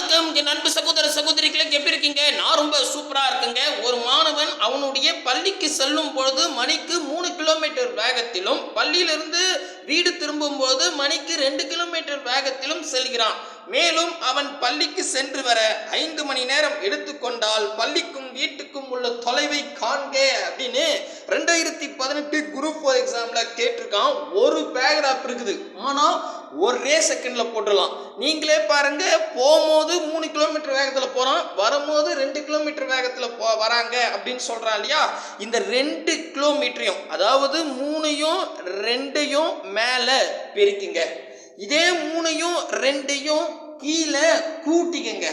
வணக்கம். நண்பு சகோதர சகோதரிகளுக்கு எப்படி இருக்கீங்க? நான் ரொம்ப சூப்பரா இருக்குங்க. ஒரு மாணவன் அவனுடைய பள்ளிக்கு செல்லும் பொழுது மணிக்கு மூணு கிலோமீட்டர் வேகத்திலும் பள்ளியிலிருந்து வீடு திரும்பும் போது மணிக்கு ரெண்டு கிலோமீட்டர் வேகத்திலும் செல்கிறான். மேலும் அவன் பள்ளிக்கு சென்று வர ஐந்து மணி நேரம் எடுத்துக்கொண்டால் பள்ளிக்கும் வீட்டுக்கும் உள்ள தொலைவை காண்க அப்படின்னு ரெண்டாயிரத்தி பதினெட்டு குரூப் ஃபோர் எக்ஸாம்ல கேட்டிருக்கான். ஒரு பேராகிராஃப் இருக்குது. ஆனா ஒரே செகண்ட்ல போட்டுடலாம். நீங்களே பாருங்க போகும்போது மூணு கிலோமீட்டர் வேகத்துல போறான் வரும்போது ரெண்டு கிலோமீட்டர் வேகத்துல போ வராங்க அப்படின்னு சொல்றான் இல்லையா? இந்த ரெண்டு கிலோமீட்டரையும் அதாவது மூணையும் ரெண்டையும் மேல பெருக்குங்க. இதே மூணையும் ரெண்டையும் கீழே கூட்டிக்கங்க.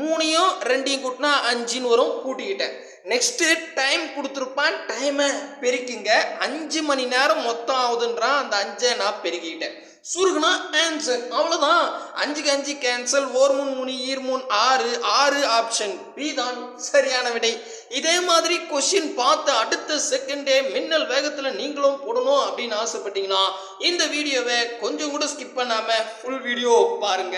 மூணையும் ரெண்டையும் கூட்டினா அஞ்சுன்னு வரும் கூட்டிக்கிட்டேன். நெக்ஸ்ட்டு டைம் கொடுத்துருப்பான் டைமை பெருக்கிங்க. அஞ்சு மணி நேரம் மொத்தம் ஆகுதுன்றான் அந்த அஞ்சை நான் பெருக்கிக்கிட்டேன். சுருகுனா ஆன்சர் அவ்வளோதான் அஞ்சுக்கு அஞ்சு கேன்சல் ஓர் மூணு மூணு ஈர் மூணு ஆறு ஆறு ஆப்ஷன் பி தான் சரியான விடை. இதே மாதிரி கொஷின் பார்த்த அடுத்த செகண்டே மின்னல் வேகத்தில் நீங்களும் போடணும் அப்படின்னு ஆசைப்பட்டீங்கன்னா இந்த வீடியோவை கொஞ்சம் கூட ஸ்கிப் பண்ணாமல் ஃபுல் வீடியோ பாருங்க.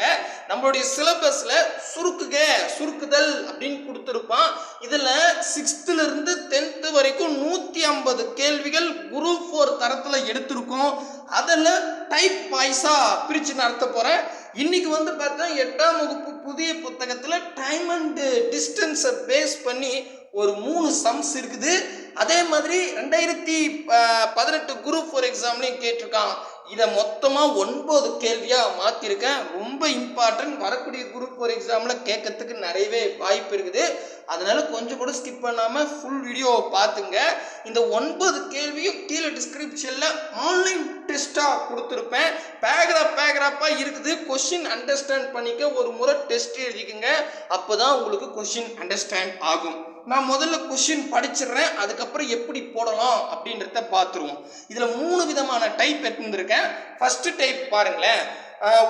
நம்மளுடைய சிலபஸில் சுருக்குக சுருக்குதல் அப்படின்னு கொடுத்துருப்பான். இதில் சிக்ஸ்த்துல இருந்து டென்த்து வரைக்கும் நூற்றி ஐம்பது கேள்விகள் குரூப் ஃபோர் தரத்தில் எடுத்திருக்கோம். அதில் டைப் வாய்ஸாக பிரித்து நடத்த போகிறேன் இன்னைக்கு வந்து பார்த்தா எட்டாம் வகுப்பு புதிய புத்தகத்தில் டைம் அண்ட் டிஸ்டன்ஸை பேஸ் பண்ணி ஒரு மூணு சம்ஸ் இருக்குது. அதே மாதிரி ரெண்டாயிரத்தி பதினெட்டு குரூப் ஃபோர் எக்ஸாம்லையும் கேட்டிருக்கான் இதை மொத்தமாக ஒன்பது கேள்வியாக மாற்றிருக்கேன் ரொம்ப இம்பார்ட்டன்ட் வரக்கூடிய குரூப் ஃபோர் எக்ஸாமில் கேட்கறதுக்கு நிறையவே வாய்ப்பு இருக்குது. அதனால் கொஞ்சம் கூட ஸ்கிப் பண்ணாமல் ஃபுல் வீடியோவை பார்த்துங்க. இந்த ஒன்பது கேள்வியும் கீழே டிஸ்கிரிப்ஷனில் ஆன்லைன் டெஸ்ட்டாக கொடுத்துருப்பேன். பேக்ராப் பேக்ராப்பாக இருக்குது. கொஷின் அண்டர்ஸ்டாண்ட் பண்ணிக்க ஒரு முறை டெஸ்ட் எழுதிக்கோங்க. அப்போ தான் உங்களுக்கு கொஷின் அண்டர்ஸ்டாண்ட் ஆகும். நான் முதல்ல கொஷின் படிச்சிடுறேன் அதுக்கப்புறம் எப்படி போடலாம் அப்படின்றத பார்த்துருவோம். இதில் மூணு விதமான டைப் எடுத்துருக்கேன் ஃபஸ்ட்டு டைப் பாருங்களேன்.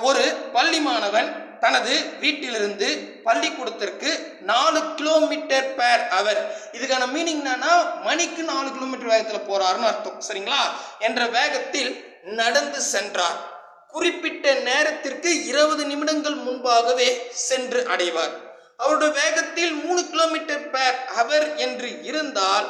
ஒரு பள்ளி மாணவன் தனது வீட்டிலிருந்து பள்ளிக்கூடத்திற்கு நாலு கிலோமீட்டர் பேர் அவர் இதுக்கான மீனிங் என்னன்னா மணிக்கு நாலு கிலோமீட்டர் வேகத்தில் போறாருன்னு அர்த்தம். சரிங்களா? என்ற வேகத்தில் நடந்து சென்றார். குறிப்பிட்ட நேரத்திற்கு இருபது நிமிடங்கள் முன்பாகவே சென்று அடைவார். அவருடைய வேகத்தில் மூணு கிலோமீட்டர் பேர் அவர் என்று இருந்தால்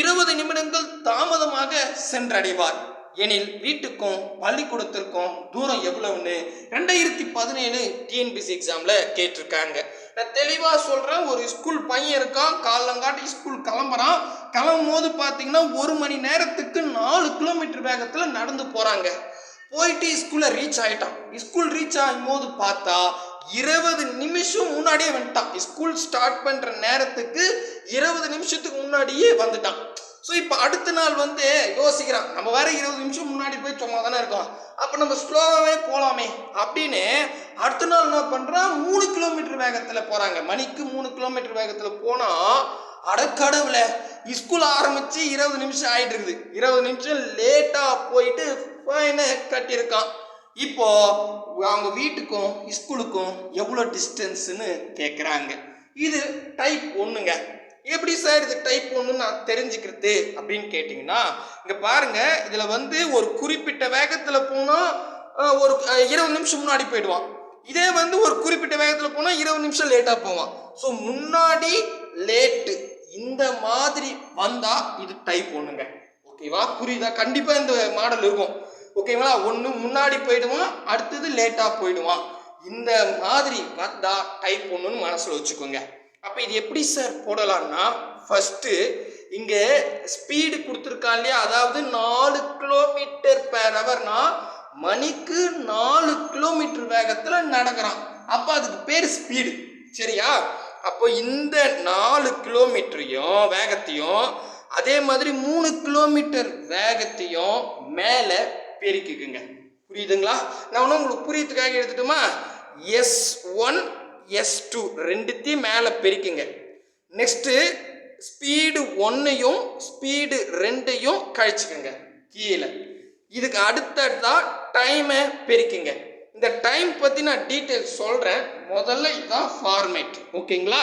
இருபது நிமிடங்கள் தாமதமாக சென்றடைவார். எனில் வீட்டுக்கும் பள்ளிக்கூடத்திற்கும் தூரம் எவ்வளவுன்னு ரெண்டாயிரத்தி பதினேழு டிஎன்பிசி எக்ஸாம்ல கேட்டிருக்காங்க. நான் தெளிவாக சொல்கிறேன் ஒரு ஸ்கூல் பையன் இருக்கான் காலங்காட்டி ஸ்கூல் கிளம்புறான். கிளம்பும் போது பார்த்தீங்கன்னா ஒரு மணி நேரத்துக்கு நாலு கிலோமீட்டர் வேகத்தில் நடந்து போகிறாங்க போயிட்டு ஸ்கூலில் ரீச் ஆகிட்டான் ஸ்கூல் ரீச் ஆகும் போது பார்த்தா இருபது நிமிஷம் முன்னாடியே வந்துட்டான். ஸ்கூல் ஸ்டார்ட் பண்ணுற நேரத்துக்கு இருபது நிமிஷத்துக்கு முன்னாடியே வந்துட்டான். ஸோ இப்போ அடுத்த நாள் வந்து யோசிக்கிறான். நம்ம வேற இருபது நிமிஷம் முன்னாடி போய் சும்மா தானே இருக்கோம். அப்போ நம்ம ஸ்லோவாகவே போகலாமே அப்படின்னு அடுத்த நாள் என்ன பண்ணுறான் மூணு கிலோமீட்டர் வேகத்தில் போகிறாங்க மணிக்கு மூணு கிலோமீட்டர் வேகத்தில் போனால் அடக்கடவுல ஸ்கூல் ஆரம்பித்து இருபது நிமிஷம் ஆகிட்டு இருக்குது இருபது நிமிஷம் லேட்டாக போயிட்டு ஃபைனை கட்டியிருக்கான். இப்போ அவங்க வீட்டுக்கும் ஸ்கூலுக்கும் எவ்வளோ டிஸ்டன்ஸ்னு கேட்குறாங்க இது டைப் ஒன்றுங்க எப்படி சார் இது டைப் ஒன்று நான் தெரிஞ்சுக்கிறது அப்படின்னு கேட்டிங்கன்னா இங்கே பாருங்கள் இதில் வந்து ஒரு குறிப்பிட்ட வேகத்தில் போனால் ஒரு இருபது நிமிஷம் முன்னாடி போயிடுவான். இதே வந்து ஒரு குறிப்பிட்ட வேகத்தில் போனால் இருபது நிமிஷம் லேட்டாக போவான். ஸோ முன்னாடி லேட்டு இந்த மாதிரி வந்தால் இது டைப் ஒன்றுங்க ஓகேவா புரியுதா? கண்டிப்பாக இந்த மாடல் இருக்கும். ஓகேங்களா? ஒன்று முன்னாடி போயிடுவான் அடுத்தது லேட்டாக போயிடுவான். இந்த மாதிரி வந்தா டைப் ஒன்றுன்னு மனசில் வச்சுக்கோங்க. அப்போ இது எப்படி சார் போடலாம்னா ஃபஸ்ட்டு இங்கே ஸ்பீடு கொடுத்துருக்கான் இல்லையா? அதாவது நாலு கிலோமீட்டர் பேர் ஹவர்னா மணிக்கு நாலு கிலோமீட்டர் வேகத்தில் நடக்கிறான். அப்போ அதுக்கு பேர் ஸ்பீடு சரியா? அப்போ இந்த நாலு கிலோமீட்டரையும் வேகத்தையும் அதே மாதிரி மூணு கிலோமீட்டர் வேகத்தையும் மேலே பெருக்கிக்குங்க. புரியுதுங்களா? நான் ஒன்றும் உங்களுக்கு புரியறதுக்காக எடுத்துட்டுமா? எஸ் ஒன் எஸ் டூ ரெண்டுத்தையும் மேலே பெருக்குங்க. நெக்ஸ்ட்டு ஸ்பீடு ஒன்றையும் ஸ்பீடு ரெண்டையும் கழிச்சுக்கோங்க. கீழே. இதுக்கு அடுத்ததா டைமை பெருக்குங்க. இந்த டைம் பற்றி நான் டீட்டெயில்ஸ் சொல்கிறேன் முதல்ல இதுதான் ஃபார்மேட் ஓகேங்களா?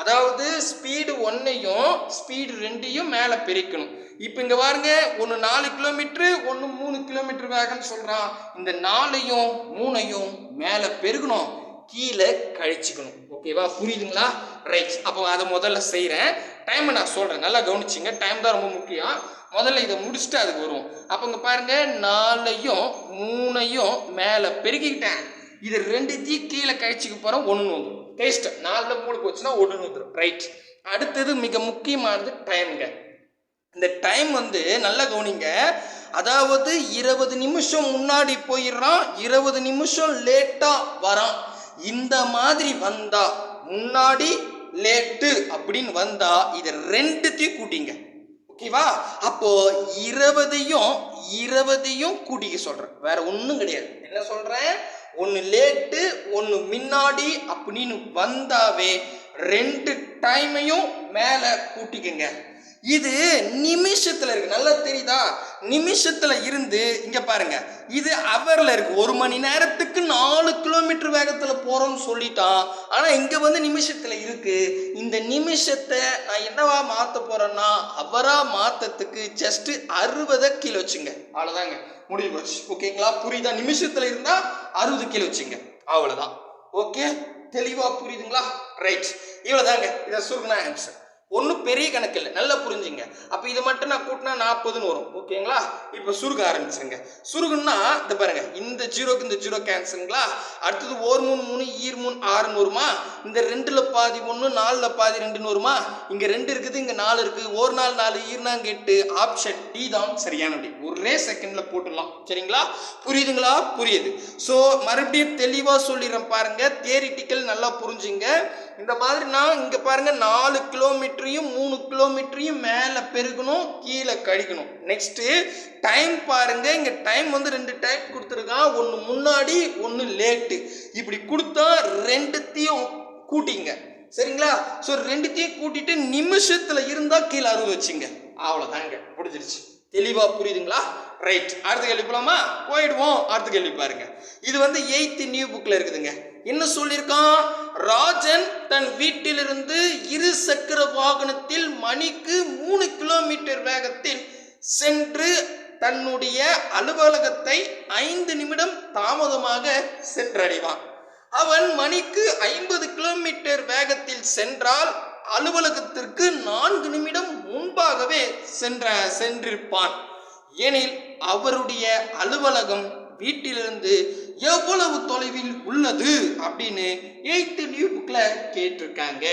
அதாவது ஸ்பீடு ஒன்றையும் ஸ்பீடு ரெண்டையும் மேலே பெருக்கணும். இப்போ இங்கே பாருங்க ஒன்று நாலு கிலோமீட்ரு ஒன்று மூணு கிலோமீட்டர் வேகம்னு சொல்கிறான் இந்த நாலையும் மூணையும் மேலே பெருகணும். கீழே கழிச்சுக்கணும். ஓகேவா? புரியுதுங்களா? ரைட் அப்போ அதை முதல்ல செய்கிறேன் டைமை நான் சொல்கிறேன் நல்லா கவனிச்சிங்க. டைம் தான் ரொம்ப முக்கியம். முதல்ல இதை முடிச்சுட்டு அதுக்கு வருவோம். அப்போ இங்கே பாருங்க நாலையும் மூணையும் மேலே பெருக்கிக்கிட்டேன். இது ரெண்டுத்தையும் கீழே கழிச்சுக்க போகிறோம் ஒன்று வந்துடும் டேஸ்ட் நாலில் மூணு போச்சுன்னா ஒன்று வந்துடும் ரைட் அடுத்தது மிக முக்கியமானது டைம்ங்க இந்த டைம் வந்து நல்லா கவனிங்க. அதாவது இருபது நிமிஷம் முன்னாடி போயிடுறான் இருபது நிமிஷம் லேட்டாக வரான். இந்த மாதிரி வந்தா முன்னாடி லேட்டு அப்படின்னு வந்தா இதை ரெண்டுத்தையும் கூட்டிங்க. ஓகேவா? அப்போ இருபதையும் இருபதையும் கூட்டிக்க சொல்றேன். வேற ஒன்றும் கிடையாது. என்ன சொல்றேன்? ஒன்று லேட்டு ஒன்று முன்னாடி அப்படின்னு வந்தாவே ரெண்டு டைமையும் மேலே கூட்டிக்கங்க. இது நிமிஷத்துல இருக்கு. நல்லா தெரியுதா? நிமிஷத்துல இருந்து இங்க பாருங்க. இது அவர்ல இருக்கு. ஒரு மணி நேரத்துக்கு நாலு கிலோமீட்டர் வேகத்துல போறோம்னு சொல்லிட்டான். ஆனா இங்க வந்து நிமிஷத்துல இருக்கு. இந்த நிமிஷத்தை நான் என்னவா மாத்த போறேன்னா அவரா மாத்தத்துக்கு ஜஸ்ட் அறுபதை கீழே வச்சுங்க. அவ்வளவுதாங்க. முடிவு போச்சு. ஓகேங்களா? புரியுதா? நிமிஷத்துல இருந்தா அறுபது கீழே வச்சுங்க. அவ்வளவுதான். ஓகே? தெளிவா புரியுதுங்களா? ரைட் இவ்வளவுதாங்க. இதை சுருங்கினா ஆன்சர் ஒன்றும் பெரிய கணக்கு இல்லை. நல்லா புரிஞ்சுங்க. அப்போ இது மட்டும் நான் கூட்டினா நாற்பதுன்னு வரும். ஓகேங்களா? இப்போ சுருக ஆரம்பிச்சிருங்க. சுருகுன்னா இந்த பாருங்க. இந்த ஜீரோக்கு இந்த ஜீரோ கேன்சலுங்களா அடுத்தது ஓர் மூணு மூணு ஈர் மூணு ஆறுன்னு வருமா? இந்த ரெண்டில் பாதி ஒன்று நாலில் பாதி ரெண்டுன்னு வருமா? இங்கே ரெண்டு இருக்குது இங்கே நாலு இருக்குது. ஒரு நாள் நாலு ஈர்னாங்க எட்டு. ஆப்ஷன் டி தான் சரியான அப்படி ஒரே செகண்டில் போட்டுடலாம். சரிங்களா? புரியுதுங்களா? புரியுது. ஸோ மறுபடியும் தெளிவாக சொல்லிடுறேன் பாருங்கள் தியரிட்டிக்கல் நல்லா புரிஞ்சுங்க. இந்த மாதிரி நான் இங்கே பாருங்கள் நாலு கிலோமீட்டர் கிலோமீட்டரையும் மூணு கிலோமீட்டரையும் மேலே பெருகணும் கீழே கழிக்கணும் நெக்ஸ்ட்டு டைம் பாருங்க இங்கே டைம் வந்து ரெண்டு டைம் கொடுத்துருக்கான் ஒன்று முன்னாடி ஒன்று லேட்டு இப்படி கொடுத்தா ரெண்டுத்தையும் கூட்டிங்க. சரிங்களா? ஸோ ரெண்டுத்தையும் கூட்டிட்டு நிமிஷத்தில் இருந்தால் கீழே அறுபது வச்சுங்க. அவ்வளோதாங்க முடிஞ்சிருச்சு. தெளிவாக புரியுதுங்களா? ரைட் அடுத்த கேள்வி போகலாமா போயிடுவோம். அடுத்த கேள்வி பாருங்க. இது வந்து எயித்து நியூ புக்கில் இருக்குதுங்க. என்ன சொல்லியிருக்கான்? ராஜன் தன் வீட்டிலிருந்து இரு சக்கர வாகனத்தில் மணிக்கு மூணு கிலோமீட்டர் வேகத்தில் சென்று தன்னுடைய அலுவலகத்தை ஐந்து நிமிடம் தாமதமாக சென்றடைவான். அவன் மணிக்கு ஐம்பது கிலோமீட்டர் வேகத்தில் சென்றால் அலுவலகத்திற்கு நான்கு நிமிடம் முன்பாகவே சென்ற சென்றிருப்பான். எனில் அவருடைய அலுவலகம் வீட்டிலிருந்து எவ்வளவு தொலைவில் உள்ளது அப்படின்னு எயித்து நியூ புக்ல கேட்டிருக்காங்க.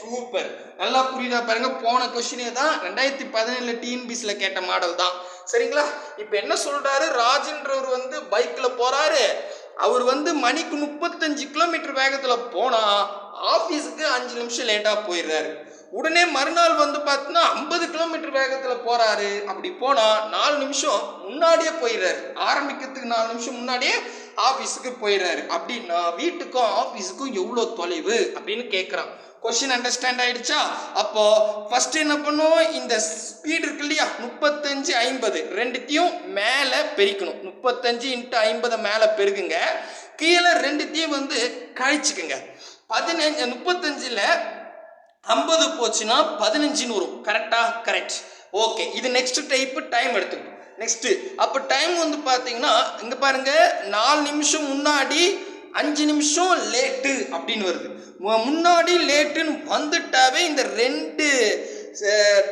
சூப்பர் நல்லா புரியுதா பாருங்க. போன கொஸ்டினே தான் ரெண்டாயிரத்தி பதினேழுல டிஎன்பிசில கேட்ட மாடல் தான். சரிங்களா? இப்போ என்ன சொல்றாரு? ராஜன்றவர் வந்து பைக்ல போறாரு. அவர் வந்து மணிக்கு முப்பத்தஞ்சு கிலோமீட்டர் வேகத்தில் போனால் ஆஃபீஸுக்கு அஞ்சு நிமிஷம் லேட்டாக போயிடுறாரு. உடனே மறுநாள் வந்து பார்த்தீங்கன்னா ஐம்பது கிலோமீட்டர் வேகத்தில் போகிறாரு அப்படி போனால் நாலு நிமிஷம் முன்னாடியே போயிடுறாரு. ஆரம்பிக்கிறதுக்கு நாலு நிமிஷம் முன்னாடியே ஆஃபீஸுக்கு போயிடுறாரு. அப்படின்னா வீட்டுக்கும் ஆஃபீஸுக்கும் எவ்வளோ தொலைவு அப்படின்னு கேட்குறான் கொஸ்டின் அண்டர்ஸ்டாண்ட் ஆயிடுச்சா? அப்போ ஃபர்ஸ்ட் என்ன பண்ணுவோம்? இந்த ஸ்பீடு இருக்கு இல்லையா? முப்பத்தஞ்சு ஐம்பது. ரெண்டுத்தையும் மேலே பெருக்கணும். முப்பத்தஞ்சு இன்ட்டு ஐம்பதை மேலே பெருக்குங்க. கீழே ரெண்டுத்தையும் வந்து கழிச்சுக்குங்க. பதினஞ்சு முப்பத்தஞ்சில் ஐம்பது போச்சுன்னா பதினஞ்சுன்னு வரும் கரெக்டா கரெக்ட் ஓகே இது நெக்ஸ்ட் டைப் டைம் எடுத்துக்கணும். நெக்ஸ்ட் அப்போ டைம் வந்து பார்த்தீங்கன்னா இங்கே பாருங்க நாலு நிமிஷம் முன்னாடி அஞ்சு நிமிஷம் லேட்டு அப்படின்னு வருது. முன்னாடி லேட்டுன்னு வந்துட்டாவே இந்த ரெண்டு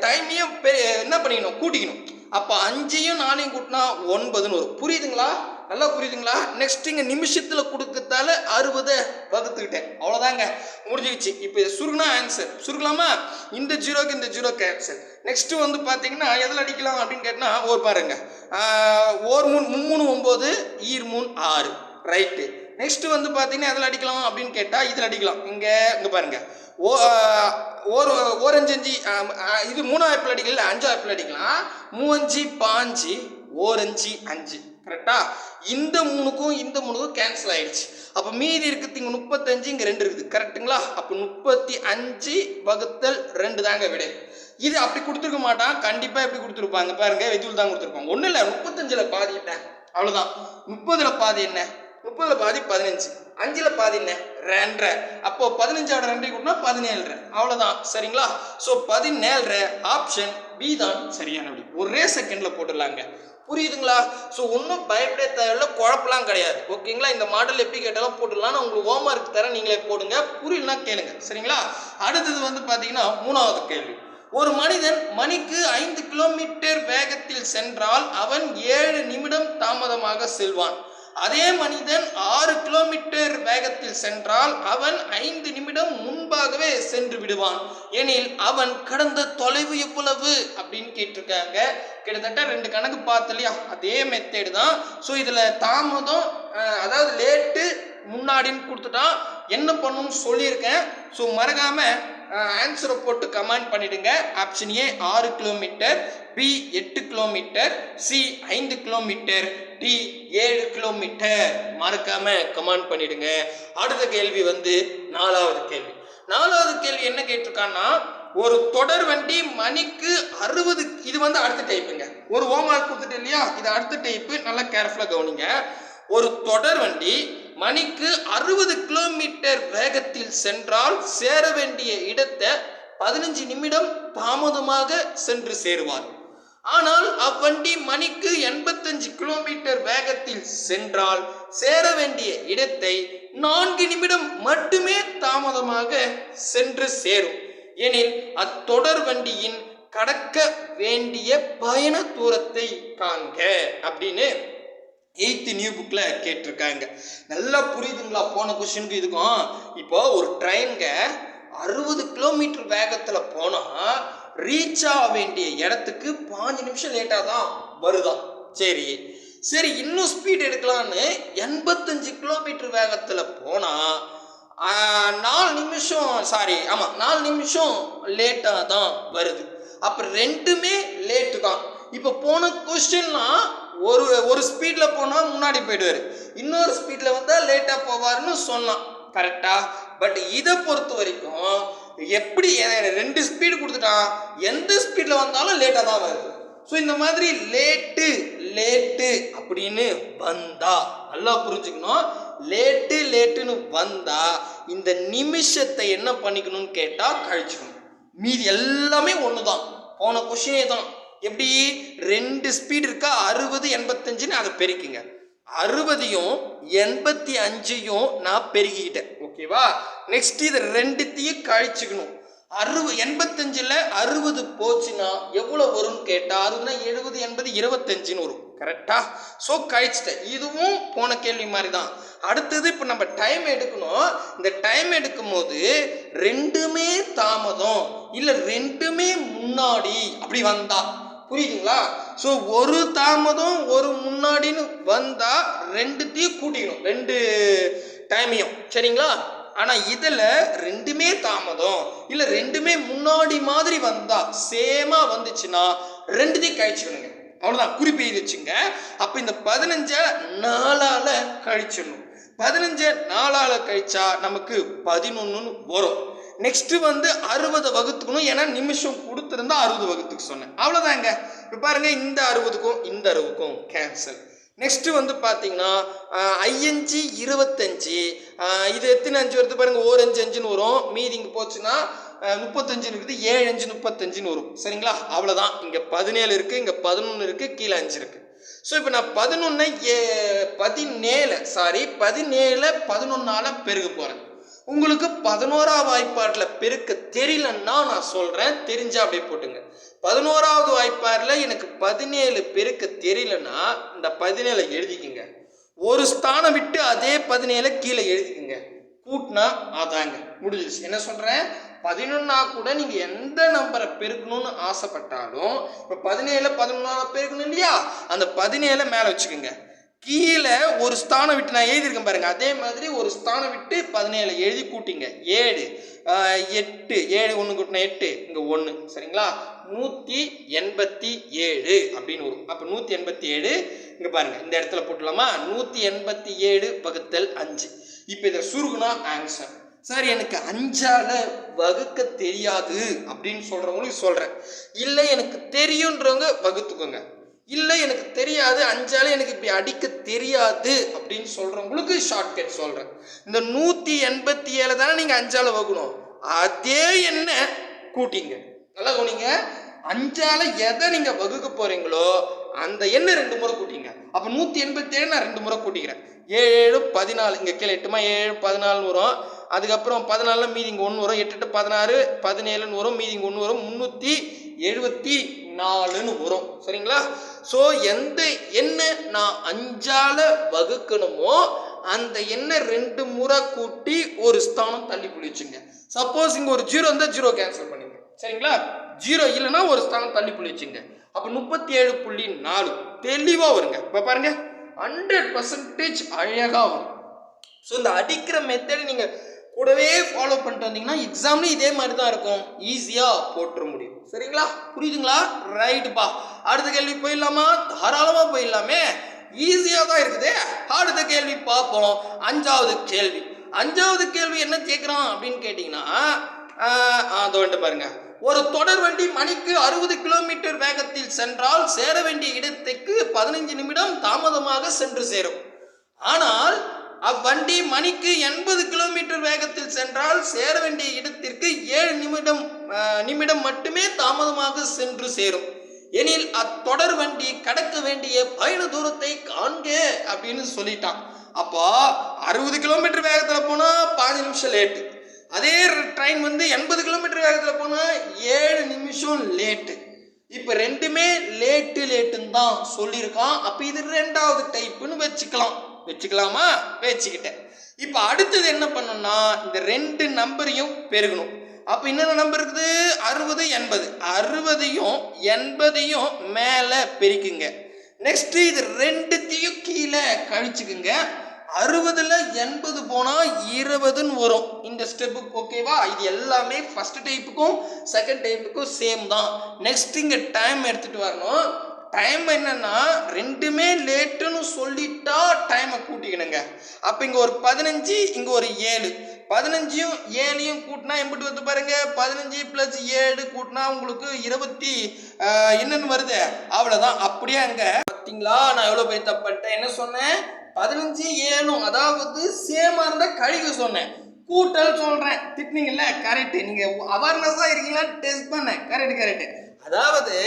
டைமையும் என்ன பண்ணிக்கணும்? கூட்டிக்கணும். அப்போ அஞ்சையும் நாலையும் கூட்டினா ஒன்பதுன்னு வரும். புரியுதுங்களா? நல்லா புரியுதுங்களா? நெக்ஸ்ட் இங்கே நிமிஷத்தில் கொடுக்கத்தால அறுபதை வகுத்துக்கிட்டேன். அவ்வளோதாங்க முடிஞ்சிருச்சு இப்போ சுருகுனா ஆன்சர் சுருக்கலாமா? இந்த ஜீரோக்கு இந்த ஜீரோ ஆன்சர் நெக்ஸ்ட் வந்து பார்த்தீங்கன்னா எதில் அடிக்கலாம் அப்படின்னு கேட்டால் ஓர் பாருங்க. ஓர் மூணு மும்மூணு ஒம்பது ஈர் மூணு ஆறு. ரைட்டு நெக்ஸ்ட் வந்து பார்த்தீங்கன்னா எதில் அடிக்கலாம் அப்படின்னு கேட்டால் இதில் அடிக்கலாம். இங்கே இங்கே பாருங்க. ஓ ஆஹ், ஒரு ஓரஞ்சஞ்சு அஞ்சு இது இது மூணாயிரப்பில் அடிக்கல ஆப்பிள் அடிக்கலாம். மூவஞ்சு பாஞ்சு ஓரஞ்சு அஞ்சு கரெக்டா இந்த மூணுக்கும் இந்த மூணுக்கும் கேன்சல் ஆயிடுச்சு. அப்போ மீதி இருக்குது இங்கே முப்பத்தஞ்சு இங்கே ரெண்டு இருக்குது. கரெக்ட்டுங்களா அப்போ முப்பத்தி அஞ்சு வகுத்தல் ரெண்டு தாங்க விடை. இது அப்படி கொடுத்துருக்க மாட்டான். கண்டிப்பாக எப்படி கொடுத்துருப்பாங்க. பாருங்க வெஜுல் தான் கொடுத்துருப்பாங்க. ஒன்றும் இல்லை முப்பத்தஞ்சில் பாதி என்ன? அவ்வளோதான் முப்பதில் பாதி என்ன? முப்பதில் பாதி பதினஞ்சு. அஞ்சில் பாதி என்ன? ரெண்டரை. அப்போ பதினஞ்சோட ரெண்டரை கூட்டினா பதினேழரை. அவ்வளோதான் சரிங்களா? ஸோ பதினேழு ஆப்ஷன் பி தான் சரியான ஒரே செகண்டில் போட்டுடலாங்க. புரியுதுங்களா? ஸோ ஒன்றும் பயப்பட தேவையில்ல குழப்பலாம் கிடையாது. ஓகேங்களா இந்த மாடல் எப்படி கேட்டாலும் போட்டுடலாம் நான் உங்களுக்கு ஹோம்ஒர்க் தரேன் நீங்களே போடுங்க. புரியலனா கேளுங்க. சரிங்களா? அடுத்தது வந்து பார்த்தீங்கன்னா மூணாவது கேள்வி. ஒரு மனிதன் மணிக்கு ஐந்து கிலோமீட்டர் வேகத்தில் சென்றால் அவன் ஏழு நிமிடம் தாமதமாக செல்வான். அதே மனிதன் ஆறு கிலோமீட்டர் வேகத்தில் சென்றால் அவன் ஐந்து நிமிடம் முன்பாகவே சென்று விடுவான். எனில் அவன் கடந்த தொலைவு எவ்வளவு? அப்படின்னு கேட்டிருக்காங்க. கிட்டத்தட்ட ரெண்டு கணக்கு பார்த்து இல்லையா? அதே மெத்தேடு தான். ஸோ இதில் தாமதம் அதாவது லேட்டு முன்னாடின்னு கொடுத்துட்டான் என்ன பண்ணணும்னு சொல்லியிருக்கேன். ஸோ மறக்காமல் ஆன்சரை போட்டு கமெண்ட் பண்ணிடுங்க. ஆப்ஷன் ஏ ஆறு கிலோமீட்டர் பி எட்டு கிலோமீட்டர் சி ஐந்து கிலோமீட்டர் டி ஏழு கிலோமீட்டர் மறக்காம கமெண்ட் பண்ணிடுங்க. அடுத்த கேள்வி வந்து நாலாவது கேள்வி. நாலாவது கேள்வி என்ன கேட்டிருக்கான்னா ஒரு தொடர் வண்டி மணிக்கு அறுபது இது வந்து அடுத்த டைப்புங்க ஒரு ஹோம்ஒர்க் கொடுத்துட்டு இல்லையா? இது அடுத்த டைப்பு நல்லா கேர்ஃபுல்லாக கவனிங்க. ஒரு தொடர் வண்டி மணிக்கு அறுபது கிலோமீட்டர் வேகத்தில் சென்றால் சேர வேண்டிய இடத்தை பதினஞ்சு நிமிடம் தாமதமாக சென்று சேருவார். ஆனால் அவ்வண்டி மணிக்கு எண்பத்தஞ்சு கிலோமீட்டர் வேகத்தில் சென்றால் சேர வேண்டிய இடத்தை நான்கு நிமிடம் மட்டுமே தாமதமாக சென்று சேரும். எனில் அத்தொடர் வண்டியின் கடக்க வேண்டிய பயண தூரத்தை காண்க அப்படின்னு எயித்து நியூ புக்கில் கேட்டிருக்காங்க. நல்லா புரியுதுங்களா? போன கொஸ்டினுக்கு இதுக்கும். இப்போ ஒரு ட்ரெயின்க அறுபது கிலோமீட்டர் வேகத்தில் போனால் ரீச் ஆக வேண்டிய இடத்துக்கு பாஞ்சு நிமிஷம் லேட்டாக தான் வருதான் சரி. சரி இன்னும் ஸ்பீட் எடுக்கலான்னு எண்பத்தஞ்சு கிலோமீட்டர் வேகத்தில் போனால் நாலு நிமிஷம் சாரி ஆமாம் நாலு நிமிஷம் லேட்டாக தான் வருது. அப்புறம் ரெண்டுமே லேட்டு தான். இப்போ போன கொஸ்டின்லாம் ஒரு ஒரு ஸ்பீடில் போனால் முன்னாடி போயிடுவார். இன்னொரு ஸ்பீடில் வந்தால் லேட்டாக போவார்னு சொன்னான். கரெக்டாக பட் இதை பொறுத்த வரைக்கும் எப்படி ரெண்டு ஸ்பீடு கொடுத்துட்டான் எந்த ஸ்பீடில் வந்தாலும் லேட்டாக தான் வருது. ஸோ இந்த மாதிரி லேட்டு லேட்டு அப்படின்னு வந்தா நல்லா புரிஞ்சுக்கணும். லேட்டு லேட்டுன்னு வந்தா இந்த நிமிஷத்தை என்ன பண்ணிக்கணும்னு கேட்டால் கழிச்சுக்கணும். மீதி எல்லாமே ஒன்று தான் போன கொஷினே தான் எப்படி? ரெண்டு ஸ்பீடு இருக்கா? அறுபது எண்பத்தஞ்சுன்னு அதை பெருக்குங்க. அறுபதையும் எண்பத்தி அஞ்சையும் நான் பெருகிக்கிட்டேன் ஓகேவா? நெக்ஸ்ட் இது ரெண்டுத்தையும் கழிச்சுக்கணும். அறுபது எண்பத்தஞ்சில் அறுபது போச்சுன்னா எவ்வளோ வரும்னு கேட்டால் அறுபதுனா எழுபது எண்பது இருபத்தஞ்சுன்னு வரும். கரெக்டா ஸோ கழிச்சிட்டேன். இதுவும் போன கேள்வி மாதிரி தான் அடுத்தது இப்போ நம்ம டைம் எடுக்கணும். இந்த டைம் எடுக்கும் போது ரெண்டுமே தாமதம். இல்லை ரெண்டுமே முன்னாடி அப்படி வந்தா. புரியுதுங்களா? ஸோ ஒரு தாமதம் ஒரு முன்னாடின்னு வந்தால் ரெண்டுத்தையும் கூட்டிக்கணும். ரெண்டு டைமையும் சரிங்களா? ஆனால் இதில் ரெண்டுமே தாமதம். இல்லை ரெண்டுமே முன்னாடி மாதிரி வந்தால் சேமாக வந்துச்சுன்னா ரெண்டுத்தையும் கழிச்சுக்கணுங்க. அவ்வளோதான் குறிப்பு எழுதி வச்சுங்க. அப்போ இந்த பதினஞ்சை நாளால் கழிச்சிடணும். பதினஞ்சை நாளால் கழிச்சா நமக்கு பதினொன்றுன்னு வரும். நெக்ஸ்ட்டு வந்து அறுபது வகுத்துக்கணும். ஏன்னா நிமிஷம் கொடுத்துருந்தா அறுபது வகுத்துக்கு சொன்னேன். அவ்வளோதாங்க இப்போ பாருங்கள் இந்த அறுபதுக்கும் இந்த அறுபதுக்கும் கேன்சல் நெக்ஸ்ட்டு வந்து பார்த்தீங்கன்னா ஐயஞ்சு இருபத்தஞ்சு இது எத்தனை அஞ்சு வருது பாருங்கள் ஓர் அஞ்சு அஞ்சுன்னு வரும். மீதி இங்கே போச்சுன்னா முப்பத்தஞ்சுன்னு இருக்குது. ஏழு அஞ்சு முப்பத்தஞ்சுன்னு வரும். சரிங்களா? அவ்வளோதான் இங்கே பதினேழு இருக்குது இங்கே பதினொன்று இருக்குது கீழே அஞ்சு இருக்குது ஸோ இப்போ நான் பதினொன்று ஏ பதினேழு சாரி பதினேழு பதினொன்னால் பெருக போகிறேன் உங்களுக்கு பதினோராவது வாய்ப்பாட்டில் பெருக்க தெரியலன்னா நான் சொல்கிறேன் தெரிஞ்சா அப்படியே போட்டுங்க. பதினோராவது வாய்ப்பாடில் எனக்கு பதினேழு பெருக்க தெரியலன்னா இந்த பதினேழை எழுதிக்குங்க. ஒரு ஸ்தானம் விட்டு அதே பதினேழை கீழே எழுதிக்குங்க. கூட்டினா அதாங்க. முடிஞ்சிருச்சு. என்ன சொல்கிறேன் பதினொன்னா கூட நீங்கள் எந்த நம்பரை பெருக்கணும்னு ஆசைப்பட்டாலும் இப்போ பதினேழு பதினொன்னா பெருக்கணும் இல்லையா? அந்த பதினேழை மேலே வச்சுக்கோங்க. கீழே ஒரு ஸ்தானம் விட்டு நான் எழுதியிருக்கேன் பாருங்க. அதே மாதிரி ஒரு ஸ்தானம் விட்டு பதினேழு எழுதி கூட்டிங்க. ஏழு எட்டு ஏழு ஒன்று கூட்டினா எட்டு இங்கே ஒன்று சரிங்களா? நூற்றி எண்பத்தி ஏழு அப்படின்னு வரும். அப்போ நூற்றி எண்பத்தி ஏழு இங்கே பாருங்கள் இந்த இடத்துல போட்டுலாமா நூற்றி எண்பத்தி ஏழு வகுத்தல் அஞ்சு. இப்போ இதை சுருகுனா ஆன்சர் சார் எனக்கு அஞ்சால வகுக்க தெரியாது அப்படின்னு சொல்கிறவங்களுக்கு சொல்கிறேன் இல்லை எனக்கு தெரியுன்றவங்க வகுத்துக்கோங்க. இல்லை எனக்கு தெரியாது அஞ்சாலே எனக்கு இப்படி அடிக்க தெரியாது அப்படின்னு சொல்கிறவங்களுக்கு ஷார்ட்கட் சொல்கிறேன் இந்த நூற்றி எண்பத்தி ஏழு தானே நீங்கள் அஞ்சால் வகுணும் அதே என்ன கூட்டிங்க. நல்லா கவனிங்க. அஞ்சால எதை நீங்கள் வகுக்க போகிறீங்களோ அந்த எண்ணை ரெண்டு முறை கூட்டிங்க. அப்போ நூற்றி எண்பத்தி ஏழு நான் ரெண்டு முறை கூட்டிக்கிறேன். ஏழு பதினாலு இங்கே கீழே எட்டுமா? ஏழு பதினாலுன்னு வரும். அதுக்கப்புறம் பதினாலில் மீதி இங்கே ஒன்று வரும். எட்டு எட்டு பதினாறு பதினேழுன்னு வரும். மீதி இங்கே ஒன்று வரும். முந்நூற்றி எழுபத்தி நாலுன்னு வரும். சரிங்களா? ஸோ எந்த எண்ணை நான் அஞ்சால வகுக்கணுமோ அந்த எண்ணை ரெண்டு முறை கூட்டி ஒரு ஸ்தானம் தள்ளி புளிச்சுங்க சப்போஸ் இங்கே ஒரு ஜீரோ இருந்தால் ஜீரோ கேன்சல் பண்ணிங்க. சரிங்களா? ஜீரோ இல்லைன்னா ஒரு ஸ்தானம் தள்ளி புளிச்சுங்க அப்போ முப்பத்தி ஏழு புள்ளி நாலு. தெளிவாக வருங்க. இப்போ பாருங்க. ஹண்ட்ரட் பர்சன்டேஜ் அழகாக வரும். ஸோ இந்த அடிக்கிற மெத்தட் நீங்கள் கூடவே ஃபாலோ பண்ணிட்டு வந்தீங்கன்னா எக்ஸாம்லேயும் இதே மாதிரி தான் இருக்கும் ஈஸியாக போட்டுற முடியும். சரிங்களா? புரியுதுங்களா? ரைட்டுப்பா அடுத்த கேள்வி போயிடலாமா? தாராளமாக போயிடலாமே. ஈஸியாக தான் இருக்குது. அடுத்த கேள்வி பார்ப்போம். அஞ்சாவது கேள்வி. அஞ்சாவது கேள்வி என்ன கேட்குறான் அப்படின்னு கேட்டிங்கன்னா ஆஹ், அதோ பாருங்க. ஒரு தொடர் வண்டி மணிக்கு அறுபது கிலோமீட்டர் வேகத்தில் சென்றால் சேர வேண்டிய இடத்துக்கு பதினைஞ்சு நிமிடம் தாமதமாக சென்று சேரும். ஆனால் அவ்வண்டி மணிக்கு எண்பது கிலோமீட்டர் வேகத்தில் சென்றால் சேர வேண்டிய இடத்திற்கு ஏழு நிமிடம் நிமிடம் மட்டுமே தாமதமாக சென்று சேரும். எனில் அத்தொடர் வண்டி கடக்க வேண்டிய பயண தூரத்தை காண்க அப்படின்னு சொல்லிட்டான். அப்போ அறுபது கிலோமீட்டர் வேகத்தில் போனால் பாஞ்சு நிமிஷம் லேட்டு. அதே ட்ரெயின் வந்து எண்பது கிலோமீட்டர் வேகத்தில் போனால் ஏழு நிமிஷம் லேட்டு. இப்போ ரெண்டுமே லேட்டு லேட்டுன்னு தான் சொல்லியிருக்கான். அப்போ இது ரெண்டாவது டைப்புன்னு வச்சுக்கலாம். வச்சுக்கலாமா? வச்சுக்கிட்டேன். இப்போ அடுத்தது என்ன பண்ணணும்னா இந்த ரெண்டு நம்பரையும் பெருகணும். அப்போ என்னென்ன நம்பர் இருக்குது? அறுபது எண்பது. அறுபதையும் எண்பதையும் மேலே பெருக்குங்க. நெக்ஸ்ட்டு இது ரெண்டுத்தையும் கீழே கழிச்சுக்குங்க. அறுபதில் எண்பது போனால் இருபதுன்னு வரும். இந்த ஸ்டெப்புக்கு ஓகேவா இது எல்லாமே ஃபஸ்ட்டு டைப்புக்கும் செகண்ட் டைப்புக்கும் சேம் தான். நெக்ஸ்ட் இங்கே டைம் எடுத்துகிட்டு வரணும். டைம் என்னன்னா ரெண்டுமே லேட்டுன்னு சொல்லிட்டா டைமை கூட்டிக்கணுங்க. அப்போ இங்கே ஒரு பதினஞ்சு இங்கே ஒரு ஏழு. பதினஞ்சையும் ஏழையும் கூட்டினா எம்பிட்டு வந்து பாருங்க. பதினஞ்சு ப்ளஸ் ஏழு கூட்டினா உங்களுக்கு இருபத்தி என்னன்னு வருது? அவ்வளோதான் அப்படியே அங்கே பார்த்தீங்களா நான் எவ்வளோ போய் தப்பு என்ன சொன்னேன்? பதினஞ்சு ஏழும் அதாவது சேமாக இருந்தால் கழிக்க சொன்னேன். கூட்டல் சொல்கிறேன் திட்டினீங்கல்ல? கரெக்டு நீங்கள் அவேர்னஸாக இருக்கீங்களா டெஸ்ட் பண்ணேன். கரெக்டு கரெக்டு அதாவது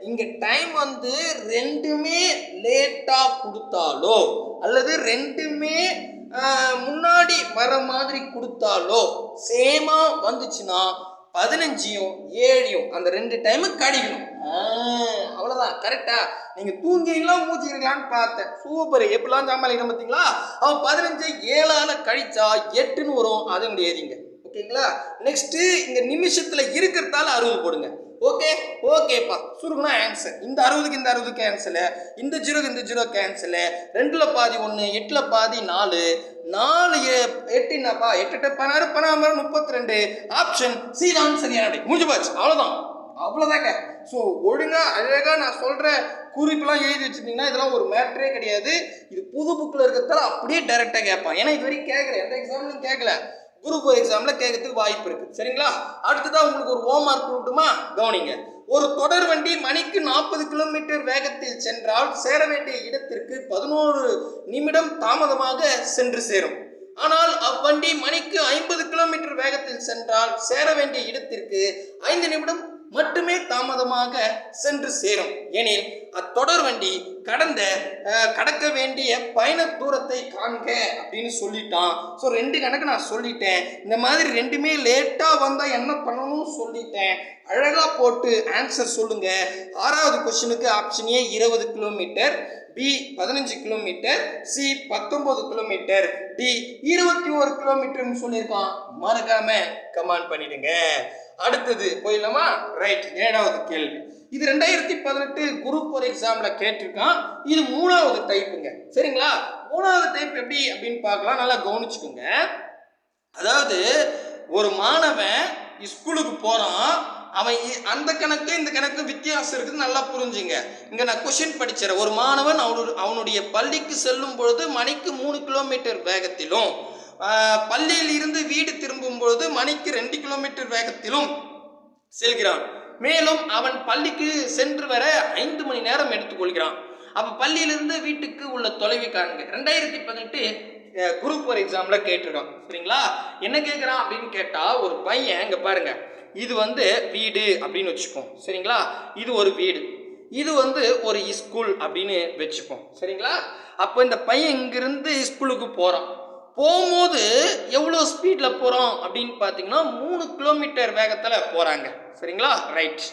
இங்க டைம் வந்து ரெண்டுமே லேட்டா கொடுத்தாலோ அல்லது ரெண்டுமே முன்னாடி வர மாதிரி கொடுத்தாலோ சேமா வந்துச்சுன்னா பதினஞ்சையும் ஏழையும் அந்த ரெண்டு டைமு கடிக்கணும். அவ்வளோதான் அவ்வளவுதான். கரெக்டா நீங்க தூங்கிங்களா மூச்சுக்கிறீங்களான்னு பார்த்தேன். சூப்பர். எப்படிலாம் சமாளிக்கணும் பார்த்தீங்களா? அவன் பதினஞ்சு ஏழால கழிச்சா எட்டுன்னு வரும். அதை முடியாதீங்க. ஓகேங்களா? நெக்ஸ்ட் இங்க நிமிஷத்துல இருக்கிறதால அறுபது போடுங்க. ஓகே ஓகேப்பா சுருக்குனா ஆன்சர் இந்த அறுபதுக்கு இந்த அறுபது கேன்சலு இந்த ஜீரோக்கு இந்த ஜீரோ கேன்சலு ரெண்டில் பாதி ஒன்று எட்டில் பாதி நாலு. நாலு எ- எட்டு என்னப்பா? எட்டு எட்டு பதினாறு பதினாறு முப்பத்தி ரெண்டு ஆப்ஷன் சி தான் சரியான முடிஞ்சு போச்சு. அவ்வளோதான் அவ்வளோதாங்க ஸோ ஒழுங்காக அழகாக நான் சொல்கிற குறிப்பெல்லாம் எழுதி வச்சுருந்தீங்கன்னா இதெல்லாம் ஒரு மேட்ரே கிடையாது. இது புது புக்கில் இருக்கிறதால அப்படியே டைரெக்டாக கேட்பான். ஏன்னா இது வரைக்கும் கேட்கல. எந்த எக்ஸாம்லையும் கேட்கல. குரூப் எக்ஸாமில் கேட்கறதுக்கு வாய்ப்பு இருக்குது சரிங்களா? அடுத்ததாக உங்களுக்கு ஒரு ஹோம் மார்க் கொடுக்குமா கவனிங்க. ஒரு தொடர் வண்டி மணிக்கு நாற்பது கிலோமீட்டர் வேகத்தில் சென்றால் சேர வேண்டிய இடத்திற்கு பதினோரு நிமிடம் தாமதமாக சென்று சேரும். ஆனால் அவ்வண்டி மணிக்கு ஐம்பது கிலோமீட்டர் வேகத்தில் சென்றால் சேர வேண்டிய இடத்திற்கு ஐந்து நிமிடம் மட்டுமே தாமதமாக சென்று சேரும். எனில் அத்தொடர் வண்டி கடந்த கடக்க வேண்டிய பயண தூரத்தை காண்க அப்படின்னு சொல்லிட்டான். ஸோ ரெண்டு கணக்கு நான் சொல்லிட்டேன். இந்த மாதிரி ரெண்டுமே லேட்டாக வந்தால் என்ன பண்ணணும்னு சொல்லிட்டேன். அழகாக போட்டு ஆன்சர் சொல்லுங்க. ஆறாவது கொஷினுக்கு ஆப்ஷன் ஏ இருபது கிலோமீட்டர் பி பதினஞ்சு கிலோமீட்டர் சி பத்தொன்பது கிலோமீட்டர் டி இருபத்தி ஒரு கிலோமீட்டர்னு சொல்லியிருக்கான். மறக்காம கமெண்ட் பண்ணிடுங்க. அடுத்தது போயிடலாமா? ரைட் ஏழாவது கேள்வி. இது ரெண்டாயிரத்தி பதினெட்டு குரூப் ஒரு எக்ஸாமில் கேட்டிருக்கான். இது மூணாவது டைப்புங்க சரிங்களா? மூணாவது டைப் எப்படி அப்படின்னு பார்க்கலாம். நல்லா கவனிச்சுக்கோங்க. அதாவது ஒரு மாணவன் ஸ்கூலுக்கு போகிறான் அவன் அந்த கணக்கு இந்த கணக்கு வித்தியாசம் இருக்குது நல்லா புரிஞ்சுங்க. இங்கே நான் கொஷின் படிச்சிடறேன். ஒரு மாணவன் அவனு அவனுடைய பள்ளிக்கு செல்லும் பொழுது மணிக்கு மூணு கிலோமீட்டர் வேகத்திலும் பள்ளியில் இருந்து வீடு திரும்பும் பொழுது மணிக்கு ரெண்டு கிலோமீட்டர் வேகத்திலும் செல்கிறான். மேலும் அவன் பள்ளிக்கு சென்று வர ஐந்து மணி நேரம் எடுத்துக்கொள்கிறான். அப்போ பள்ளியிலிருந்து வீட்டுக்கு உள்ள தொலைவை காணுங்க ரெண்டாயிரத்தி பதினெட்டு குரூப் ஒரு எக்ஸாமில் கேட்டுடும் சரிங்களா? என்ன கேட்குறான் அப்படின்னு கேட்டால் ஒரு பையன் இங்கே பாருங்க. இது வந்து வீடு அப்படின்னு வச்சுப்போம். சரிங்களா? இது ஒரு வீடு. இது வந்து ஒரு ஸ்கூல் அப்படின்னு வச்சுப்போம். சரிங்களா? அப்போ இந்த பையன் இங்கிருந்து ஸ்கூலுக்கு போகிறான் போகும்போது எவ்வளோ ஸ்பீடில் போகிறோம் அப்படின்னு பார்த்தீங்கன்னா மூணு கிலோமீட்டர் வேகத்தில் போகிறாங்க சரிங்களா? ரைட்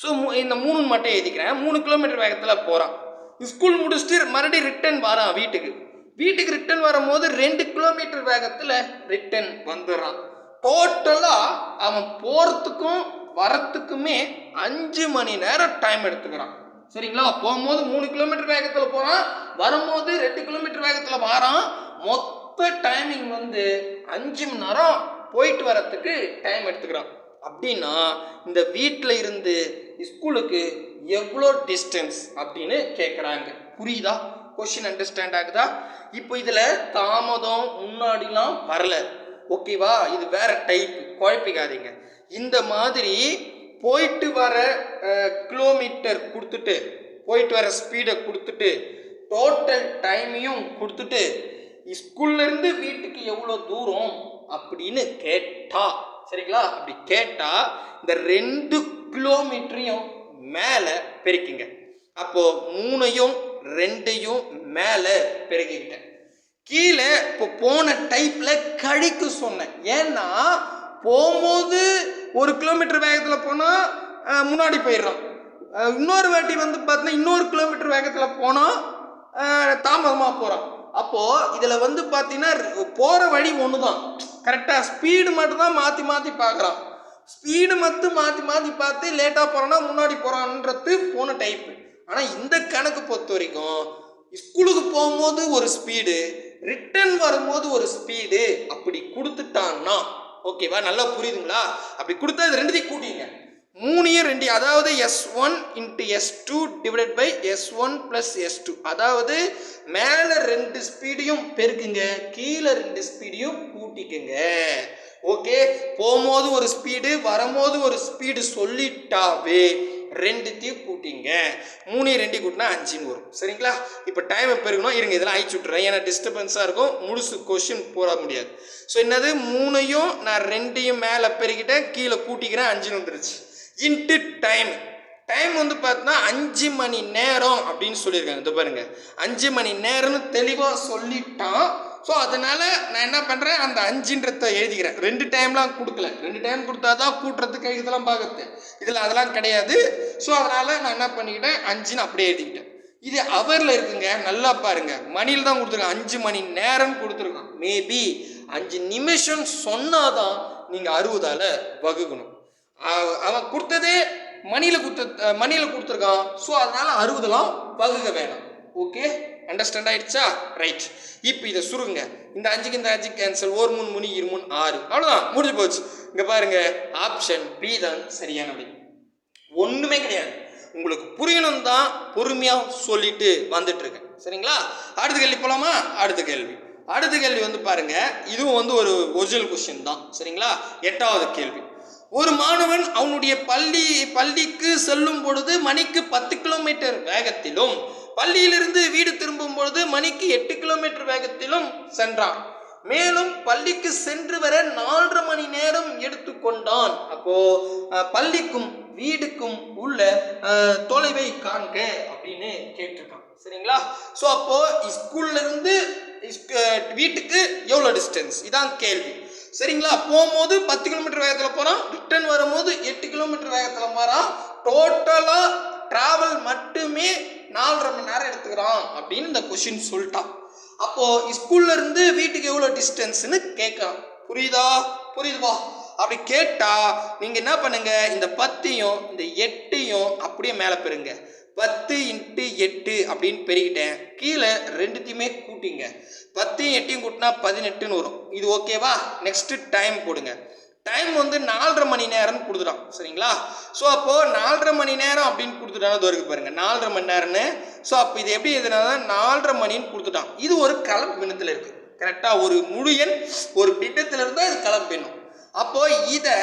ஸோ இந்த மூணு மட்டும் எழுதிக்கிறேன். மூணு கிலோமீட்டர் வேகத்தில் போகிறான் ஸ்கூல் முடிச்சுட்டு மறுபடியும் ரிட்டர்ன் வரான் வீட்டுக்கு. வீட்டுக்கு ரிட்டன் வரும்போது ரெண்டு கிலோமீட்டர் வேகத்தில் ரிட்டர்ன் வந்துடுறான். டோட்டலாக அவன் போகிறதுக்கும் வரத்துக்குமே அஞ்சு மணி நேரம் டைம் எடுத்துக்கிறான். சரிங்களா? போகும்போது மூணு கிலோமீட்டர் வேகத்தில் போகிறான் வரும்போது ரெண்டு கிலோமீட்டர் வேகத்தில் வரான். மொத்த டைமிங் வந்து அஞ்சு மணி நேரம் போயிட்டு வரத்துக்கு டைம் எடுத்துக்கிறான். அப்படின்னா இந்த வீட்டில் இருந்து ஸ்கூலுக்கு எவ்வளோ டிஸ்டன்ஸ் அப்படின்னு கேட்குறாங்க புரியுதா? கொஷின் அண்டர்ஸ்டாண்ட் ஆகுதா? இப்போ இதில் தாமதம் முன்னாடிலாம் வரல. ஓகேவா இது வேற டைப் குழப்பிக்காதீங்க. இந்த மாதிரி போயிட்டு வர கிலோமீட்டர் கொடுத்துட்டு போயிட்டு வர ஸ்பீடை கொடுத்துட்டு டோட்டல் டைமையும் கொடுத்துட்டு ஸ்கூல்ல இருந்து வீட்டுக்கு எவ்வளோ தூரம் அப்படின்னு கேட்டா சரிங்களா? அப்படி கேட்டா இந்த ரெண்டு கிலோமீட்டரையும் மேலே பெருக்கிங்க. அப்போ மூணையும் ரெண்டையும் மேலே பெருக்கிக்கிட்டேன். கீழே இப்போ போன டைப்ல கழிக்க சொன்னேன். ஏன்னா போகும்போது ஒரு கிலோமீட்டர் வேகத்தில் போனால் முன்னாடி போயிடுறான் இன்னொரு வாட்டி வந்து பார்த்தீங்கன்னா இன்னொரு கிலோமீட்டர் வேகத்தில் போனால் தாமதமாக போகிறான் அப்போது இதில் வந்து பார்த்தீங்கன்னா போகிற வழி ஒன்று தான் கரெக்டாக ஸ்பீடு மட்டும் தான் மாற்றி மாற்றி பார்க்குறான் ஸ்பீடு மட்டும் மாற்றி மாற்றி பார்த்து லேட்டாக போகிறான்னா முன்னாடி போகிறான்றது போன டைப்பு ஆனால் இந்த கணக்கு பொறுத்த வரைக்கும் ஸ்கூலுக்கு போகும்போது ஒரு ஸ்பீடு ரிட்டர்ன் வரும்போது ஒரு ஸ்பீடு அப்படி கொடுத்துட்டான்னா ஓகேவா நல்லா புரியுதுங்களா? அப்படி கொடுத்தா இது ரெண்டுத்தையும் கூட்டிங்க மூணையும் ரெண்டு அதாவது S one into S two divided by S one plus S two அதாவது மேலே ரெண்டு ஸ்பீடையும் பெருக்குங்க கீழே ரெண்டு ஸ்பீடையும் கூட்டிக்குங்க. ஓகே? போகும்போது ஒரு ஸ்பீடு வரும்போது ஒரு ஸ்பீடு சொல்லிட்டாவே ரெண்டுத்தையும் கூட்டிங்க. மூணு ரெண்டு கூட்டினா அஞ்சுன்னு வரும். சரிங்களா? இப்போ டைம் எப்போ இருக்கணும் இருங்க இதெல்லாம் அழிச்சு விட்றேன் ஏன்னா டிஸ்டர்பன்ஸாக இருக்கும் முழுசு கொஷின் போட முடியாது. ஸோ என்னது? மூணையும் நான் ரெண்டையும் மேலே பெருக்கிட்டேன் கீழே கூட்டிக்கிறேன் அஞ்சுன்னு வந்துருச்சு. இன்ட்டு டைம் டைம் வந்து பார்த்தோன்னா அஞ்சு மணி நேரம் அப்படின்னு சொல்லியிருக்காங்க. இந்த பாருங்க. அஞ்சு மணி நேரம்னு தெளிவாக சொல்லிட்டான். ஸோ அதனால் நான் என்ன பண்ணுறேன் அந்த அஞ்சுன்றத எழுதிக்கிறேன். ரெண்டு டைம்லாம் கொடுக்கல. ரெண்டு டைம் கொடுத்தா தான் கூட்டுறதுக்கு இதெல்லாம் பார்க்குறது இதில் அதெல்லாம் கிடையாது. ஸோ அதனால் நான் என்ன பண்ணிக்கிட்டேன்? அஞ்சுன்னு அப்படியே எழுதிக்கிட்டேன். இது அவரில் இருக்குங்க. நல்லா பாருங்க. மணியில் தான் கொடுத்துருக்கான் அஞ்சு மணி நேரம் கொடுத்துருக்கான். மேபி அஞ்சு நிமிஷம் சொன்னாதான் நீங்கள் அறுபதால் வகுக்கணும். அவன் கொடுத்தது மணியில் கொடுத்த மணியில் கொடுத்துருக்கான். ஸோ அதனால அறுபதெல்லாம் பகுக வேணும். ஓகே அண்டர்ஸ்டாண்ட் ஆயிடுச்சா? ரைட் இப்போ இதை சுருங்க. இந்த அஞ்சுக்கு இந்த அஞ்சு கேன்சல் ஒரு மூணு முனி இரு மூணு ஆறு. அவ்வளோதான் முடிஞ்சு போச்சு. இங்கே பாருங்க. ஆப்ஷன் பி தான் சரியான விடை ஒன்றுமே கிடையாது. உங்களுக்கு புரியணும் தான் பொறுமையாக சொல்லிட்டு வந்துட்டு இருக்கேன் சரிங்களா? அடுத்த கேள்வி போகலாமா அடுத்த கேள்வி. அடுத்த கேள்வி வந்து பாருங்க. இதுவும் வந்து ஒரு ஒரிஜினல் கொஸ்டின் தான். சரிங்களா? எட்டாவது கேள்வி. ஒரு மாணவன் அவனுடைய பள்ளி பள்ளிக்கு செல்லும் பொழுது மணிக்கு பத்து கிலோமீட்டர் வேகத்திலும் பள்ளியிலிருந்து வீடு திரும்பும் பொழுது மணிக்கு எட்டு கிலோமீட்டர் வேகத்திலும் சென்றான். மேலும் பள்ளிக்கு சென்று வர நாலரை மணி நேரம் எடுத்துக்கொண்டான் அப்போ பள்ளிக்கும் வீடுக்கும் உள்ள தொலைவை காண்க அப்படின்னு கேட்டிருக்கான். சரிங்களா? ஸோ அப்போ ஸ்கூல்ல இருந்து வீட்டுக்கு எவ்வளோ டிஸ்டன்ஸ் இதான் கேள்வி. சரிங்களா? போகும்போது பத்து கிலோமீட்டர் வேகத்தில் போகிறான் ரிட்டர்ன் வரும்போது எட்டு கிலோமீட்டர் வேகத்தில் போகிறான் டோட்டலாக ட்ராவல் மட்டுமே நாலரை மணி நேரம் எடுத்துக்கிறான் அப்படின்னு இந்த கொஷின் சொல்லிட்டான். அப்போது ஸ்கூல்லேருந்து வீட்டுக்கு எவ்வளோ டிஸ்டன்ஸ்னு கேட்குறான். புரியுதா? புரியுதுவா? அப்படி கேட்டால் நீங்கள் என்ன பண்ணுங்கள் இந்த பத்தையும் இந்த எட்டையும் அப்படியே மேலே பெறுங்க பத்து இன்ட்டு எட்டு அப்படின்னு பெருகிட்டேன். கீழே ரெண்டுத்தையுமே கூட்டிங்க. பத்தையும் எட்டையும் கூட்டினா பதினெட்டுன்னு வரும். இது ஓகேவா? நெக்ஸ்ட்டு டைம் போடுங்க. டைம் வந்து நாலரை மணி நேரம்னு கொடுத்துட்டான். சரிங்களா? ஸோ அப்போது நாலரை மணி நேரம் அப்படின்னு கொடுத்துட்டான. தோருக்கு பாருங்கள் நாலரை மணி நேரம்னு. ஸோ அப்போ இது எப்படி எதுனா நாலரை மணின்னு கொடுத்துட்டான். இது ஒரு கலப்பு பின்னத்தில் இருக்குது கரெக்டாக ஒரு முழு எண் ஒரு பின்னத்தில் இருந்தால் இது கலப்பு பின்னம் அப்போ இதை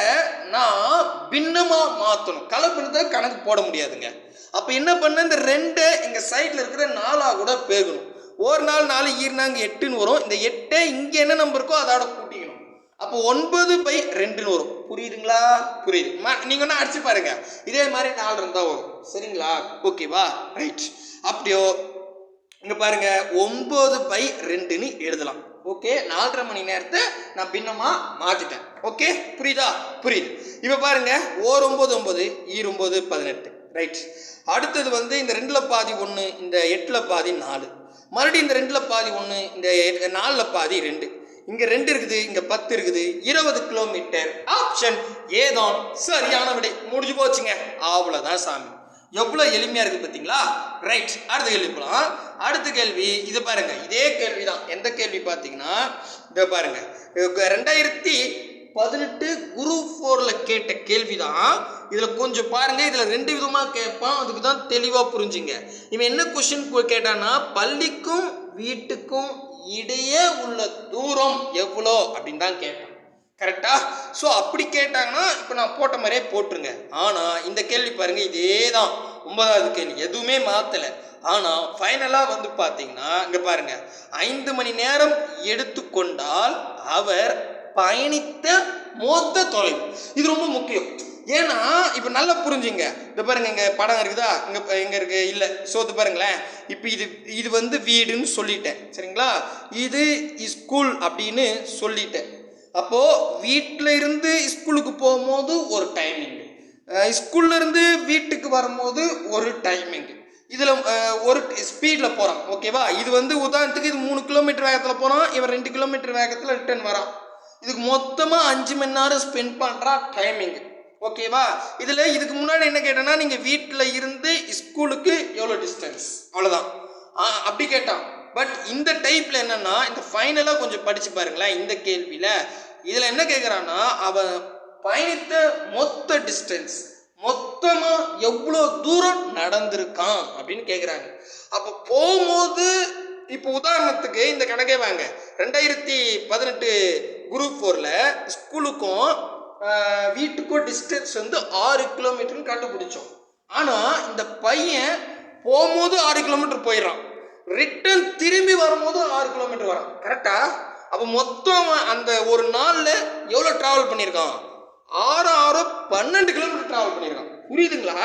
நான் பின்னமாக மாற்றணும் கலப்பு கணக்கு போட முடியாதுங்க. அப்போ என்ன பண்ண இந்த ரெண்டை எங்கள் சைடில் இருக்கிற நாளாக கூட பேகணும். ஒரு நாள் நாலு ஈர்னாங்க எட்டுன்னு வரும். இந்த எட்டை இங்கே என்ன நம்பர் இருக்கோ அதோட கூட்டிக்கணும். அப்போ ஒன்பது பை ரெண்டுன்னு வரும். புரியுதுங்களா? புரியுது. மா நீங்கள் ஒன்று அடிச்சு பாருங்க. இதே மாதிரி நாலு இருந்தால் வரும். சரிங்களா? ஓகேவா ரைட் அப்படியோ இங்கே பாருங்க. ஒன்பது பை ரெண்டுன்னு எழுதலாம். ஓகே நாலரை மணி நேரத்தை நான் பின்னமாக மாற்றிட்டேன் ஓகே புரியுதா? புரியுது. இப்போ பாருங்கள் ஓர் ஒம்பது ஒம்பது ஈர் ஒம்பது பதினெட்டு. ரைட் அடுத்தது வந்து இந்த ரெண்டில் பாதி ஒன்று இந்த எட்டில் பாதி நாலு. மறுபடியும் இந்த ரெண்டில் பாதி ஒன்று இந்த நாலில் பாதி ரெண்டு. இங்கே ரெண்டு இருக்குது இங்கே பத்து இருக்குது. இருபது கிலோமீட்டர் ஆப்ஷன் ஏதான் சரியான விடை. முடிஞ்சு போச்சுங்க. அவ்வளோதான் சாமி. எவ்வளோ எளிமையாக இருக்குது பார்த்தீங்களா ரைட் அடுத்து எழுப்பலாம் போகலாம் அடுத்த கேள்வி இது பாருங்க இதே கேள்வி தான் எந்த கேள்வி பார்த்தீங்கன்னா இதை பாருங்க ரெண்டாயிரத்தி பதினெட்டு குரூப் ஃபோரில் கேட்ட கேள்வி தான் இதில் கொஞ்சம் பாருங்கள் இதில் ரெண்டு விதமாக கேட்பான் அதுக்கு தான் தெளிவாக புரிஞ்சுங்க. இவன் என்ன கொஷின் கேட்டான்னா பள்ளிக்கும் வீட்டுக்கும் இடையே உள்ள தூரம் எவ்வளோ? அப்படின்னு தான் கேட்பான் கரெக்டா ஸோ அப்படி கேட்டாங்கன்னா இப்போ நான் போட்ட மாதிரியே போட்டுருங்க. ஆனால் இந்த கேள்வி பாருங்க இதே தான் ஒன்பதாவது கேள்வி எதுவுமே மாற்றலை ஆனால் ஃபைனலாக வந்து பார்த்தீங்கன்னா இங்கே பாருங்க. ஐந்து மணி நேரம் எடுத்துக்கொண்டால் அவர் பயணித்த மொத்த தொலைவு. இது ரொம்ப முக்கியம். ஏன்னா இப்போ நல்லா புரிஞ்சுங்க. இந்த பாருங்க இங்கே படம் இருக்குதா? இங்கே இங்கே இருக்கு? இல்லை சோத்து பாருங்களேன். இப்போ இது இது வந்து வீடுன்னு சொல்லிட்டேன். சரிங்களா? இது ஸ்கூல் அப்படின்னு சொல்லிட்டேன். அப்போது வீட்டில் இருந்து ஸ்கூலுக்கு போகும்போது ஒரு டைமிங் ஸ்கூல்ல இருந்து வீட்டுக்கு வரும்போது ஒரு டைமிங் இதில் ஒரு ஸ்பீடில் போகிறான் ஓகேவா இது வந்து உதாரணத்துக்கு இது மூணு கிலோமீட்டர் வேகத்தில் போகிறான் இவன் ரெண்டு கிலோமீட்டர் வேகத்தில் ரிட்டர்ன் வரான். இதுக்கு மொத்தமாக அஞ்சு மணி நேரம் ஸ்பெண்ட் பண்ணுறா டைமிங் ஓகேவா இதில் இதுக்கு முன்னாடி என்ன கேட்டேன்னா நீங்கள் வீட்டில் இருந்து ஸ்கூலுக்கு எவ்வளோ டிஸ்டன்ஸ் அவ்வளோதான் அப்படி கேட்டான். பட் இந்த டைப்பில் என்னென்னா இந்த ஃபைனலாக கொஞ்சம் படித்து பாருங்களேன் இந்த கேள்வியில். இதில் என்ன கேட்குறான்னா அவன் பயணித்த மொத்த டிஸ்டன்ஸ் மொத்தமாக எவ்வளோ தூரம் நடந்திருக்கான் அப்படின்னு கேட்குறாங்க அப்போ போகும்போது இப்போ உதாரணத்துக்கு இந்த கணக்கே வாங்க. ரெண்டாயிரத்தி பதினெட்டு குரூப் ஃபோரில் ஸ்கூலுக்கும் வீட்டுக்கும் டிஸ்டன்ஸ் வந்து ஆறு கிலோமீட்டர்னு கண்டுபிடிச்சோம். ஆனால் இந்த பையன் போகும்போது ஆறு கிலோமீட்டர் போயிடுறான். ரிட்டர்ன் திரும்பி வரும்போது ஆறு கிலோமீட்டர் வரான். கரெக்டா அப்போ மொத்தம் அந்த ஒரு நாளில் எவ்வளோ ட்ராவல் பண்ணியிருக்கான்? ஆறு ஆறு பன்னெண்டு கிலோமீட்டர் ட்ராவல் பண்ணியிருக்கான் புரியுதுங்களா?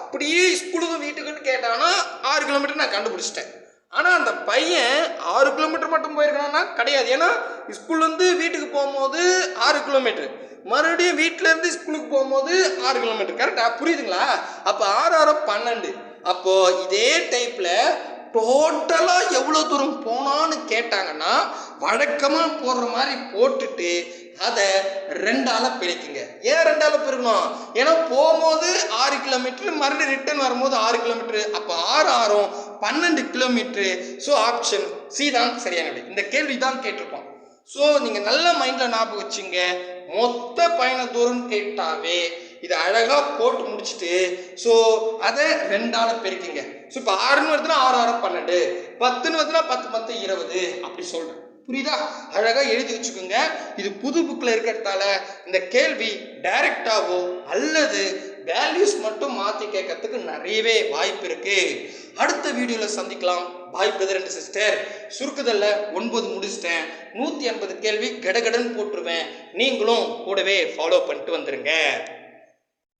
அப்படியே ஸ்கூலுக்கும் வீட்டுக்குன்னு கேட்டானா ஆறு கிலோமீட்டர் நான் கண்டுபிடிச்சிட்டேன். ஆனால் அந்த பையன் ஆறு கிலோமீட்டர் மட்டும் போயிருக்கானா கிடையாது. ஏன்னா ஸ்கூல்லேருந்து வீட்டுக்கு போகும்போது ஆறு கிலோமீட்டர் மறுபடியும் வீட்டிலேருந்து ஸ்கூலுக்கு போகும்போது ஆறு கிலோமீட்டர் கரெக்டாக புரியுதுங்களா? அப்போ ஆறு ஆறு பன்னெண்டு. அப்போது இதே டைப்பில் டோட்டலாக எவ்வளோ தூரம் கேட்டாங்கன்னா வழக்கமாக போடுற மாதிரி போட்டுட்டு அதை ரெண்டால பிரிக்குங்க. ஏன் ரெண்டால பிரிக்கணும்? ஏன்னா போகும்போது ஆறு கிலோமீட்டர் மறுபடியும் ரிட்டர்ன் வரும்போது ஆறு கிலோமீட்டர் அப்போ ஆறு ஆறும் பன்னெண்டு கிலோமீட்டரு ஸோ ஆப்ஷன் சி தான் சரியான இந்த கேள்வி தான் கேட்டிருப்போம் ஸோ நீங்கள் நல்ல மைண்டில் ஞாபகம் வச்சுங்க. மொத்த பயண தூரம் கேட்டாவே இதை அழகாக போட்டு முடிச்சுட்டு ஸோ அதை ரெண்டால பெருக்கிங்க. ஸோ இப்போ ஆறுன்னு வருதுன்னா ஆறு ஆறு பன்னெண்டு. பத்துன்னு வருதுன்னா பத்து பத்து இருபது. அப்படி சொல்கிறேன் புரியுதா? அழகாக எழுதி வச்சுக்கோங்க. இது புது புக்கில் இருக்கிறதால இந்த கேள்வி டைரக்டாவோ அல்லது வேல்யூஸ் மட்டும் மாற்றி கேட்கறதுக்கு நிறையவே வாய்ப்பு இருக்கு. அடுத்த வீடியோவில் சந்திக்கலாம். பாய் பிரதர் அண்ட் சிஸ்டர் சுருக்குதல்ல ஒன்பது முடிச்சிட்டேன். நூற்றி ஐம்பது கேள்வி கடகடன் போட்டுருவேன். நீங்களும் கூடவே ஃபாலோ பண்ணிட்டு வந்துருங்க.